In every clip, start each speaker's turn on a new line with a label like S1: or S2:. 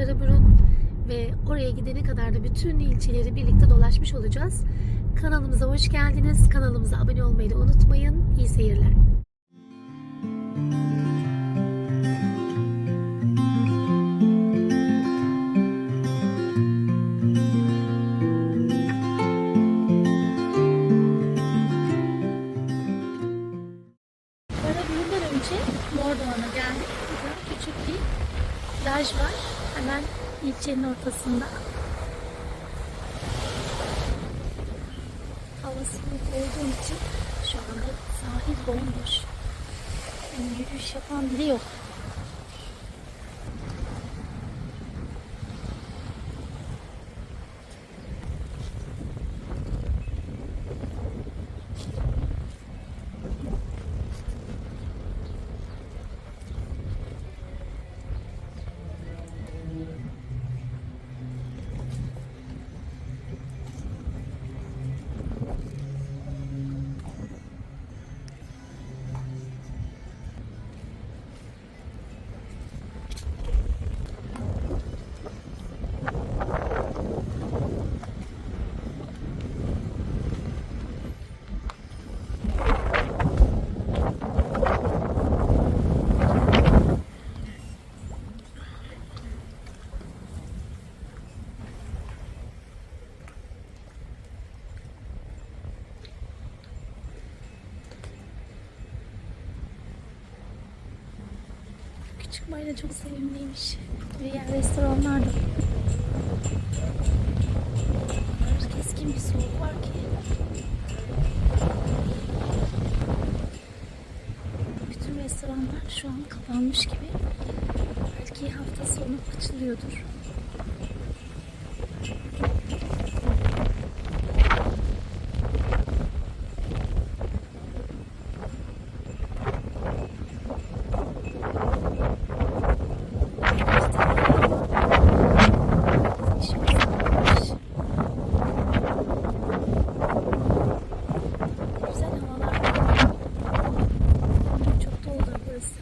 S1: Karaburun ve oraya gidene kadar da bütün ilçeleri birlikte dolaşmış olacağız. Kanalımıza hoş geldiniz. Kanalımıza abone olmayı da unutmayın. İyi seyirler. Karaburun'dan önce Mordoğan'a geldik. Burada küçük bir plaj var. Hemen ilçenin ortasında. Hava soğuk olduğu için şu anda sahil bomboş. Yani yürüyüş yapan bile yok. Mayra çok sevimliymiş. Yer restoranlar da. Keskin bir soğuk var ki. Bütün restoranlar şu an kapanmış gibi. Belki hafta sonu açılıyordur. İşimiz varmış. Güzel havalar var. Çok doldu burası.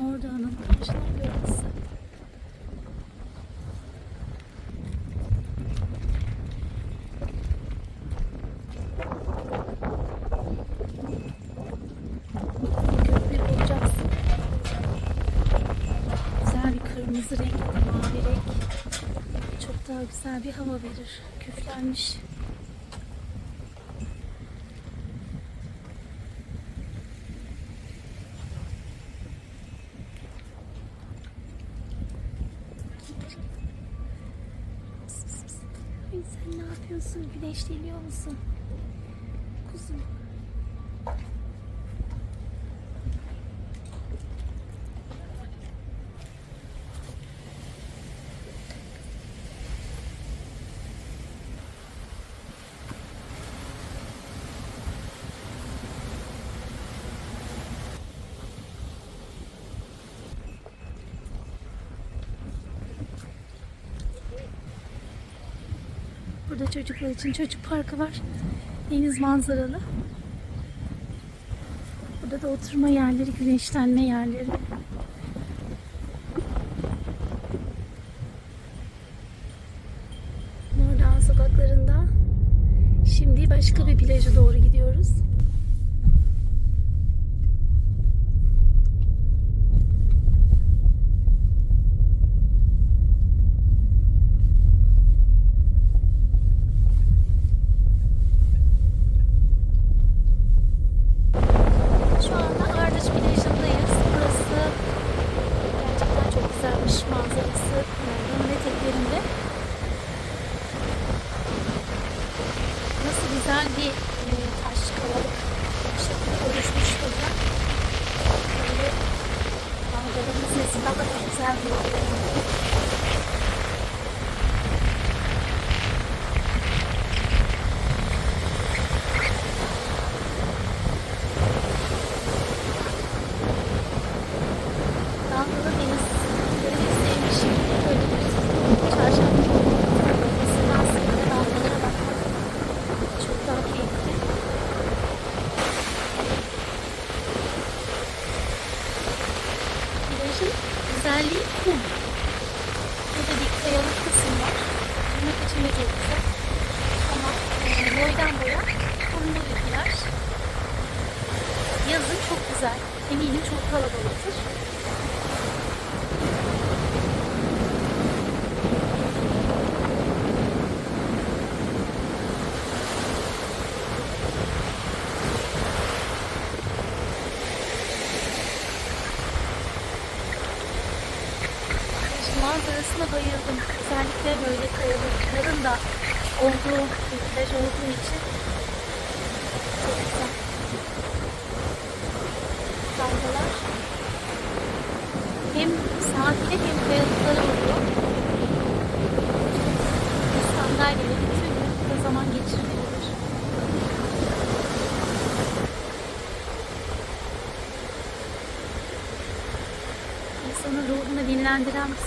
S1: Orada karşılar burası. Köprü bulacaksın. Güzel bir kırmızı renk, mavi renk. Çok daha güzel bir hava verir. Küflenmiş. Sen ne yapıyorsun? Güneşleniyor musun? Kuzum. Burada çocuklar için çocuk parkı var. Deniz manzaralı. Burada da oturma yerleri, güneşlenme yerleri. Ben de ben.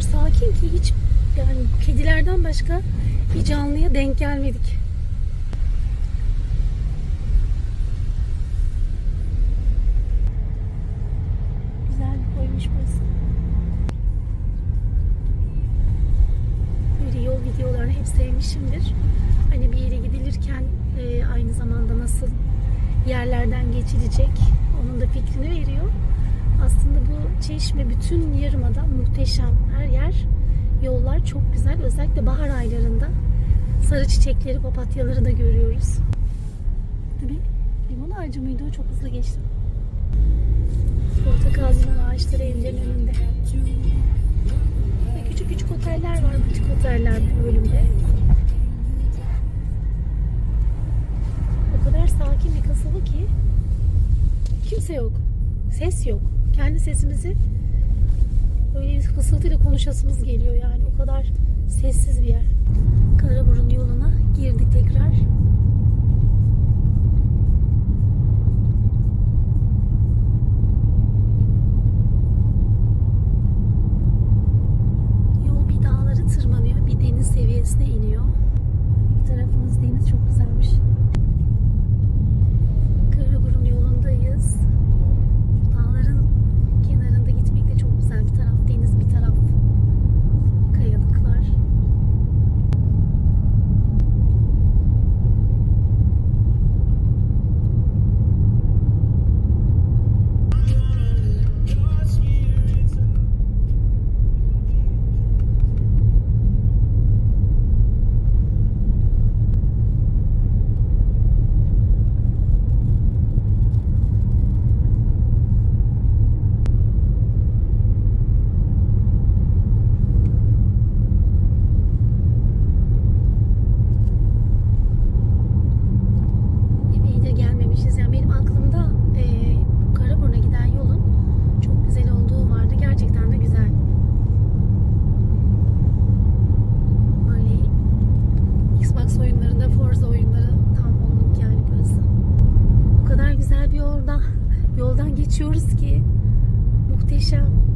S1: Kadar sakin ki hiç yani kedilerden başka bir canlıya denk gelmedik. Güzel bir koymuş burası. Böyle yol videolarını hep sevmişimdir. Hani bir yere gidilirken e, aynı zamanda nasıl yerlerden geçilecek onun da fikrini veriyor. Aslında bu çeşme bütün yarımada muhteşem. Her yer yollar çok güzel. Özellikle bahar aylarında sarı çiçekleri, papatyaları da görüyoruz. Tabii limon ağacı mıydı o? Çok hızlı geçtim. Portakal limon ağaçları evlerin önünde. Ve küçük küçük oteller var. Butik oteller bu bölümde. O kadar sakin bir kasaba ki kimse yok. Ses yok. Kendi sesimizi böyle fısıltıyla konuşasımız geliyor yani. O kadar sessiz bir yer. Karaburun yoluna girdik tekrar. Yol bir dağları tırmanıyor, bir deniz seviyesine iniyor. Bir tarafımız deniz çok güzelmiş. Karaburun yolundayız. Dağların kenarında gitmek de çok güzel. Bir taraf deniz, bir taraf kayalıklar. Epeydir gelmemişiz. Yani benim aklımda e, bu Karaburun'a giden yolun çok güzel olduğu vardı. Gerçekten de güzel. Böyle Xbox oyunlarında Forza oyunları tam onluk yani burası. O kadar güzel bir yoldan yoldan geçiyoruz ki muhteşem.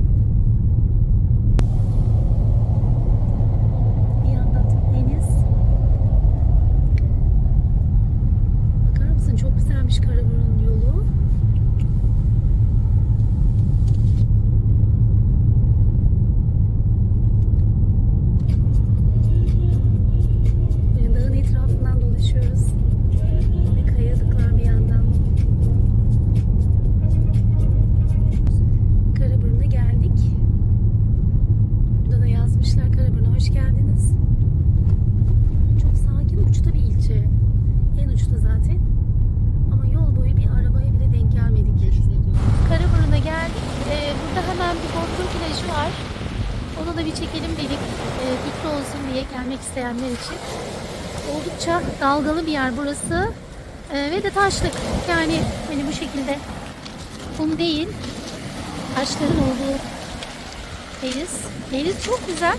S1: Gelmek isteyenler için. Oldukça dalgalı bir yer burası. Ee, ve de taşlık. Yani hani bu şekilde kum değil. Taşların olduğu deniz. Deniz çok güzel.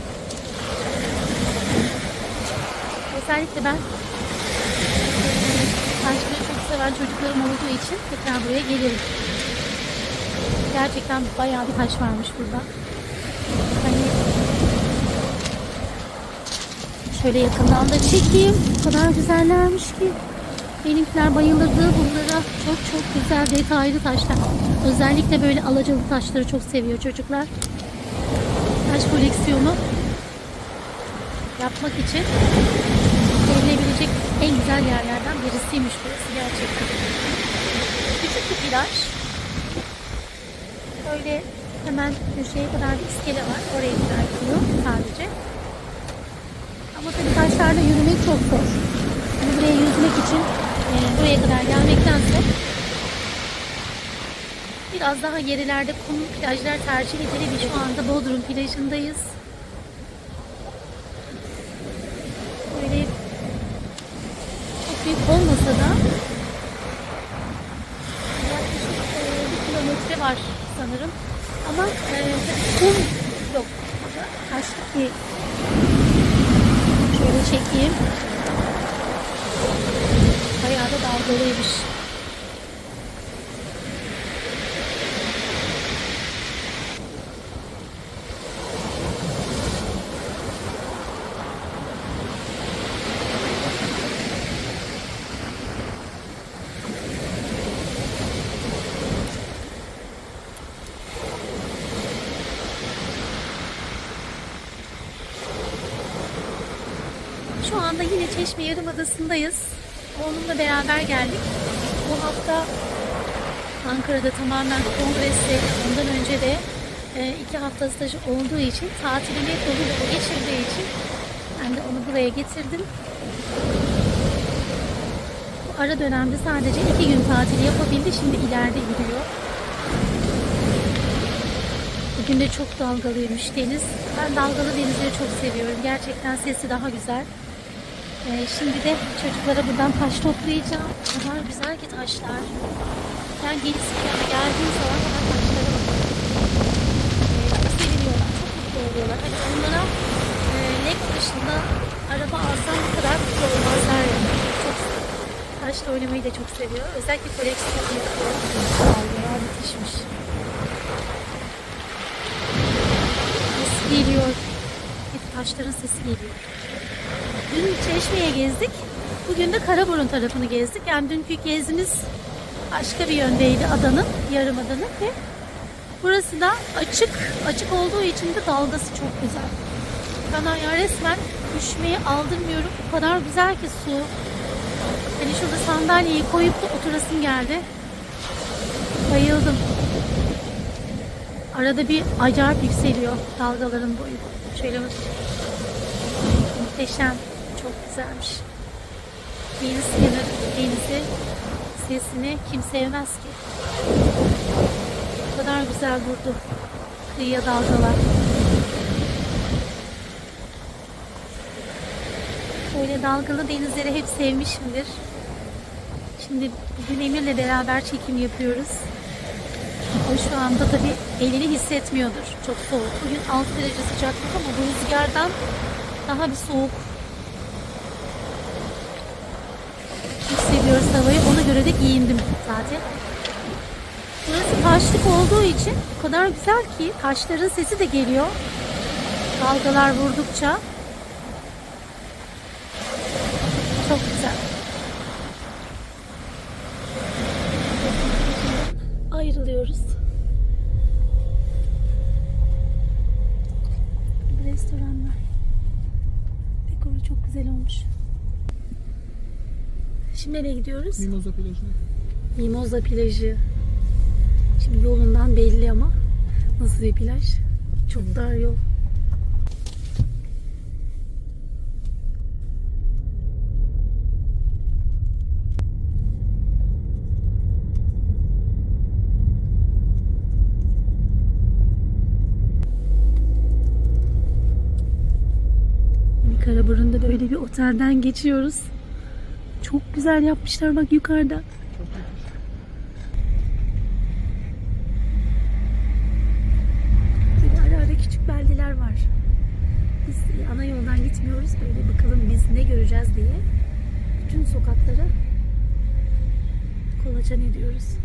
S1: Özellikle ben taşları çok seven çocuklarım olduğu için tekrar buraya gelirim. Gerçekten bayağı bir taş varmış burada. Hani şöyle yakından da çekeyim. O kadar güzellermiş ki. Benimkiler bayılırdı bunlara. Çok çok güzel detaylı taşlar. Özellikle böyle alacalı taşları çok seviyor çocuklar. Taş koleksiyonu yapmak için gelinebilecek en güzel yerlerden birisiymiş burası gerçekten. Küçük bir plaj. Böyle hemen köşeye kadar bir iskele var. Oraya gidiyor sadece. Ama tabii taşlarla yürümek çok zor. Hani buraya yüzmek için e, buraya kadar gelmektense biraz daha gerilerde kum plajlar tercih edilebilir. Şu anda Bodrum plajındayız. Böyle çok büyük olmasa da yaklaşık e, bir kilometre var sanırım. Ama e, kum yok. Taşlık bir çekeyim. Bayağı da dalgalıymış. Şu anda yine Çeşme Yarımadası'ndayız. Oğlumla beraber geldik. Bu hafta Ankara'da tamamen kongresi, ondan önce de e, iki hafta stajı olduğu için tatilini dolu geçirdiği için ben de onu buraya getirdim. Bu ara dönemde sadece iki gün tatil yapabildi. Şimdi ileride yürüyor. Bugün de çok dalgalıymış deniz. Ben dalgalı denizleri çok seviyorum. Gerçekten sesi daha güzel. Ee, şimdi de çocuklara buradan taş toplayacağım. Kadar güzel ki taşlar. Ben gelip yani geldiğim zaman hemen taşlara bakıyorum. Ee, çok seviniyorlar, çok mutlu oluyorlar. Hani onlara e, Lego dışında araba alsam bu kadar mutlu olmazlar yani. Çok taşla oynamayı da çok seviyor. Özellikle koleksiyon yapıyor. Vallahi müthişmiş. Sesi geliyor. Hep taşların sesi geliyor. Dün Çeşme'ye gezdik. Bugün de Karaburun tarafını gezdik. Yani dünkü gezimiz başka bir yöndeydi adanın, yarım adanın ve burası da açık. Açık olduğu için de dalgası çok güzel. Bana ya resmen düşmeyi aldırmıyorum. O kadar güzel ki su. Hani şurada sandalyeyi koyup da oturasım geldi. Bayıldım. Arada bir acayip yükseliyor dalgaların boyu. Şöyle muhteşem. Çok güzelmiş. Deniz kenarı, denizi, sesini kim sevmez ki? O kadar güzel vurdu. Kıyıya dalgalar. Böyle dalgalı denizleri hep sevmişimdir. Şimdi bugün Emir'le beraber çekim yapıyoruz. O şu anda tabii elini hissetmiyordur. Çok soğuk. Bugün 6 derece sıcaklık ama bu rüzgardan daha bir soğuk hissediyoruz havayı. Ona göre de giyindim zaten. Burası taşlık olduğu için o kadar güzel ki taşların sesi de geliyor. Dalgalar vurdukça. Çok güzel. Ayrılıyoruz. Bir restoran var. Dekoru çok güzel olmuş. Şimdi nereye gidiyoruz?
S2: Mimoza plajına.
S1: Mimoza plajı. Şimdi yolundan belli ama nasıl bir plaj? Çok
S2: Evet.
S1: dar yol. Karaburun'da böyle bir otelden geçiyoruz. Çok güzel yapmışlar bak yukarıda. Böyle ara ara küçük beldeler var. Biz ana yoldan gitmiyoruz. Böyle bakalım biz ne göreceğiz diye. Bütün sokakları kolaçan ediyoruz.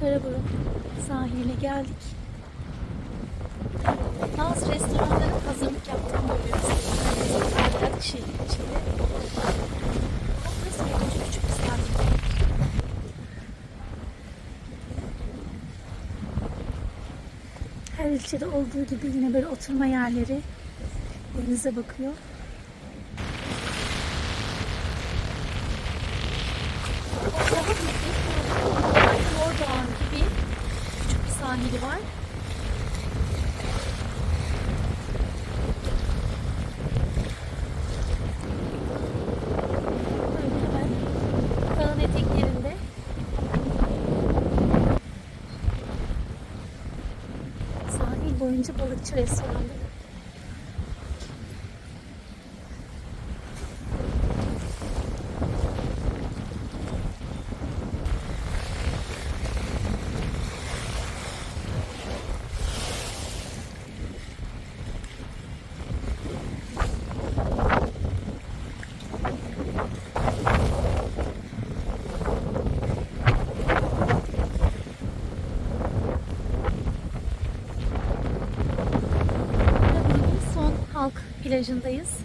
S1: Karaburun sahiline geldik. Bazı restoranların hazırlık yaptığını görüyoruz. Bardak şey içinde. Ama burası böyle küçük küçük bir sahil. İlçede olduğu gibi yine böyle oturma yerleri denize bakıyor. নিচে প্রচুর এসেছিলাম plajındayız.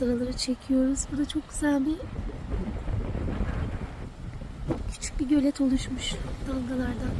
S1: Manzaraları çekiyoruz. Burada çok güzel bir küçük bir gölet oluşmuş dalgalardan.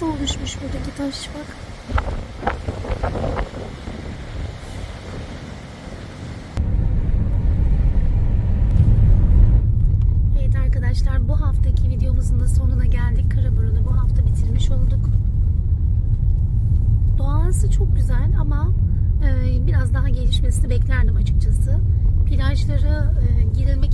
S1: Nasıl oluşmuş buradaki taş bak. Evet arkadaşlar bu haftaki videomuzun da sonuna geldik. Karaburun'u bu hafta bitirmiş olduk. Doğası çok güzel ama e, biraz daha gelişmesini beklerdim açıkçası. Plajları e, girilmek